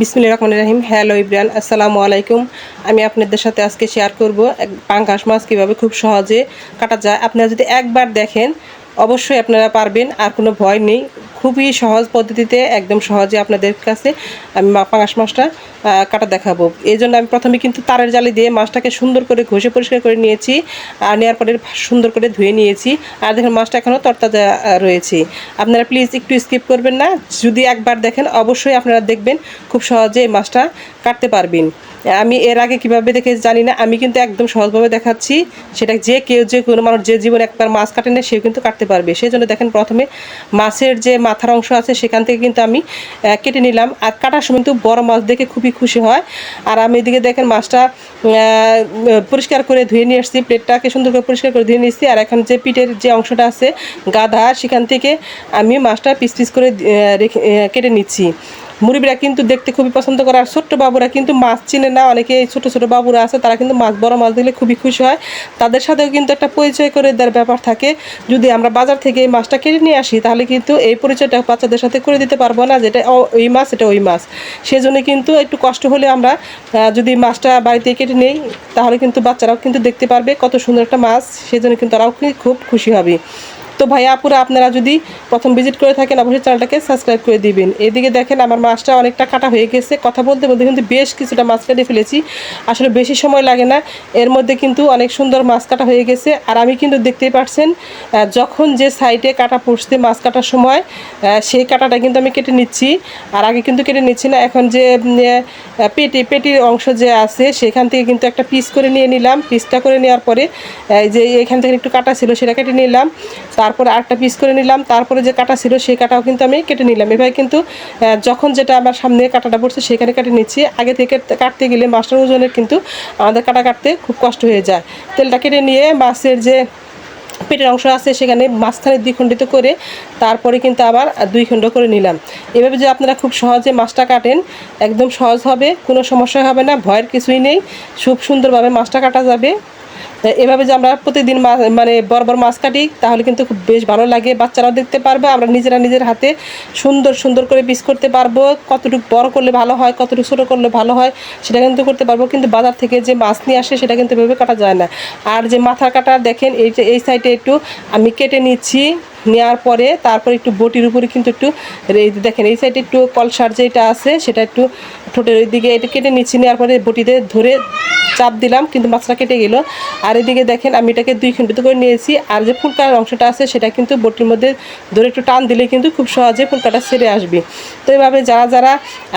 বিসমিল্লা রহমান রাহিম। হ্যালো ইব্রান, আসসালামু আলাইকুম। আমি আপনাদের সাথে আজকে শেয়ার করব পাঙ্কাশ মাছ কীভাবে খুব সহজে কাটা যায়। আপনারা যদি একবার দেখেন অবশ্যই আপনারা পারবেন, আর কোনো ভয় নেই। খুবই সহজ পদ্ধতিতে, একদম সহজে আপনাদের কাছে আমি পাঙ্গাস মাছটা কাটা দেখাবো। এই জন্য আমি প্রথমে কিন্তু তারের জালি দিয়ে মাছটাকে সুন্দর করে ঘষে পরিষ্কার করে নিয়েছি, আর নেওয়ার পরে সুন্দর করে ধুয়ে নিয়েছি। আর দেখেন, মাছটা এখনও তরতাজা রয়েছে। আপনারা প্লিজ একটু স্কিপ করবেন না। যদি একবার দেখেন, অবশ্যই আপনারা দেখবেন, খুব সহজে এই মাছটা কাটতে পারবেন। আমি এর আগে কীভাবে দেখে জানি না, আমি কিন্তু একদম সহজভাবে দেখাচ্ছি। সেটা যে কেউ, যে কোনো মানুষ, যে জীবনে একবার মাছ কাটে না, সেও কিন্তু কাটতে পারবে। সেই জন্য দেখেন প্রথমে মাছের যে মাথার অংশ আছে, সেখান থেকে কিন্তু আমি কেটে নিলাম। আর কাটার সময় কিন্তু বড় মাছ দেখে খুবই খুশি হয়। আর আমি এদিকে দেখেন মাছটা পরিষ্কার করে ধুয়ে নিয়ে আসছি প্লেটটাকে সুন্দর করে পরিষ্কার করে ধুয়ে নিয়েছি। আর এখন যে পিঠের যে অংশটা আছে, গাধা, সেখান থেকে আমি মাছটা পিস পিস করে রেখে কেটে নিচ্ছি। মুরব্বীরা কিন্তু দেখতে খুবই পছন্দ করে, আর ছোট্ট বাবুরা কিন্তু মাছ চিনে না অনেকে এই ছোট ছোট বাবুরা আছে, তারা কিন্তু মাছ, বড় মাছ দেখলে খুবই খুশি হয়। তাদের সাথেও কিন্তু একটা পরিচয় করে দেওয়ার ব্যাপার থাকে। যদি আমরা বাজার থেকে এই মাছটা কেটে নিয়ে আসি, তাহলে কিন্তু এই পরিচয়টা বাচ্চাদের সাথে করে দিতে পারব না যেটা ওই মাছ, এটা ওই মাছ। সেজন্য কিন্তু একটু কষ্ট হলে আমরা যদি মাছটা বাড়িতে কেটে নেই, তাহলে কিন্তু বাচ্চারাও কিন্তু দেখতে পারবে কত সুন্দর একটা মাছ। সেজন্য কিন্তু তারাও খুব খুশি হবে। তো ভাইয়া আপুরা আপনারা যদি প্রথম ভিজিট করে থাকেন অবশ্যই চ্যানেলটাকে সাবস্ক্রাইব করে দিবেন। এদিকে দেখেন আমার মাছটা অনেকটা কাটা হয়ে গেছে। কথা বলতে বলতে কিন্তু বেশ কিছুটা মাছ কেটে ফেলেছি। আসলে বেশি সময় লাগে না। এর মধ্যে কিন্তু অনেক সুন্দর মাছ কাটা হয়ে গেছে। আর আমি কিন্তু দেখতেই পাচ্ছেন আহ, যখন যে সাইডে কাটা পড়ছে মাছ কাটার সময় সেই কাটাটা কিন্তু আমি কেটে নিচ্ছি। আর আগে কিন্তু কেটে নিচ্ছি না। এখন যে পেটি পেটির অংশ যে আছে সেখান থেকে কিন্তু একটা পিস করে নিয়ে নিলাম। পিসটা করে নেওয়ার পরে যে এখান থেকে একটু কাটা ছিল সেটা কেটে নিলাম। তারপরে আরেকটা পিস করে নিলাম। তারপরে যে কাটা ছিল সেই কাটাও কিন্তু আমি কেটে নিলাম। এভাবে কিন্তু যখন যেটা আমার সামনে কাটাটা পড়ছে সেখানে কেটে নিচ্ছি। আগে থেকে কাটতে গেলে মাছটার ওজনের কিন্তু আমাদের কাটা কাটতে খুব কষ্ট হয়ে যায়। তেলটা কেটে নিয়ে মাছের যে পেটের অংশ আছে সেখানে মাঝখানে দ্বিখণ্ডিত করে তারপরে কিন্তু আবার দুই খণ্ড করে নিলাম। এভাবে যে আপনারা খুব সহজে মাছটা কাটেন, একদম সহজ হবে, কোনো সমস্যা হবে না, ভয়ের কিছুই নেই। খুব সুন্দরভাবে মাছটা কাটা যাবে। এভাবে যে আমরা প্রতিদিন মানে বড় মাছ কাটি, তাহলে কিন্তু খুব বেশ ভালো লাগে। বাচ্চারাও দেখতে পারবে, আমরা নিজেরা নিজের হাতে সুন্দর সুন্দর করে পিস করতে পারব। কতটুকু বড় করলে ভালো হয়, কতটুকু ছোটো করলে ভালো হয়, সেটা কিন্তু করতে পারব। কিন্তু বাজার থেকে যে মাছ নিয়ে আসে, সেটা কিন্তু এভাবে কাটা যায় না। আর যে মাথার কাটা, দেখেন, এই এই সাইডে একটু আমি কেটে নিচ্ছি। নেওয়ার পরে তারপর একটু বটির উপরে কিন্তু একটু দেখেন, এই সাইডে একটু কলসার যেটা আছে, সেটা একটু ঠোঁটের ওই দিকে এটা কেটে নিচ্ছি। নেওয়ার পরে বটিতে ধরে চাপ দিলাম, কিন্তু মাছটা কেটে গেল। আর এদিকে দেখেন, আমি এটাকে দুই খণ্ডিত করে নিয়েছি। আর যে ফুলকার অংশটা আছে, সেটা কিন্তু বটির মধ্যে ধরে একটু টান দিলে কিন্তু খুব সহজে ফুলকাটা ছেড়ে আসবে। তো এভাবে যারা যারা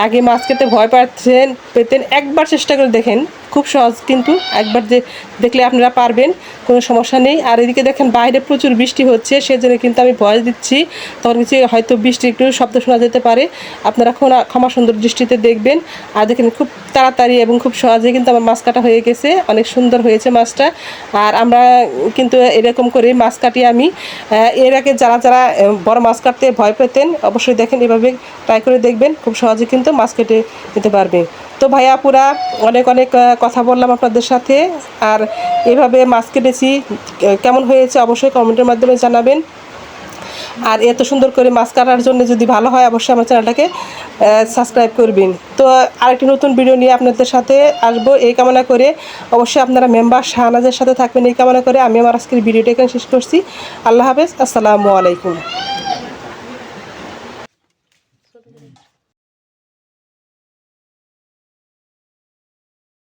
আগে মাছ খেতে ভয় পাচ্ছেন, পেতেন, একবার চেষ্টা করে দেখেন। খুব সহজ কিন্তু, একবার যে দেখলে আপনারা পারবেন, কোনো সমস্যা নেই। আর এদিকে দেখেন, বাইরে প্রচুর বৃষ্টি হচ্ছে, সেজন্য কিন্তু আমি ভয় দিচ্ছি। তখন কিছু হয়তো বৃষ্টি একটু শব্দ শোনা যেতে পারে। আপনারা ক্ষমা ক্ষমা সুন্দর দৃষ্টিতে দেখবেন। আর দেখেন, খুব তাড়াতাড়ি এবং খুব সহজে কিন্তু আমার মাছ কাটা হয়ে গেছে। অনেক সুন্দর হয়েছে মাছটা। আর আমরা কিন্তু এরকম করে মাছ কাটি আমি। এর আগে যারা যারা বড় মাছ কাটতে ভয় পেতেন, অবশ্যই দেখেন, এভাবে ট্রাই করে দেখবেন। খুব সহজে কিন্তু মাছ কেটে নিতে পারবে তো ভাইয়া পুরা অনেক অনেক কথা বললাম আপনাদের সাথে। আর এভাবে মাছ কেটেছি কেমন হয়েছে অবশ্যই কমেন্টের মাধ্যমে জানাবেন। আর এত সুন্দর করে মাছ কাটার জন্য যদি ভালো হয়, অবশ্যই আমার চ্যানেলটাকে সাবস্ক্রাইব করবেন। তো আরেকটি নতুন ভিডিও নিয়ে আপনাদের সাথে আসব। এই কামনা করে অবশ্যই আপনারা মেম্বার শাহনাজের সাথে থাকবেন। এই কামনা করে আমি আমার আজকের ভিডিওটা এখানে শেষ করছি। আল্লাহ হাফেজ। আসসালামু আলাইকুম।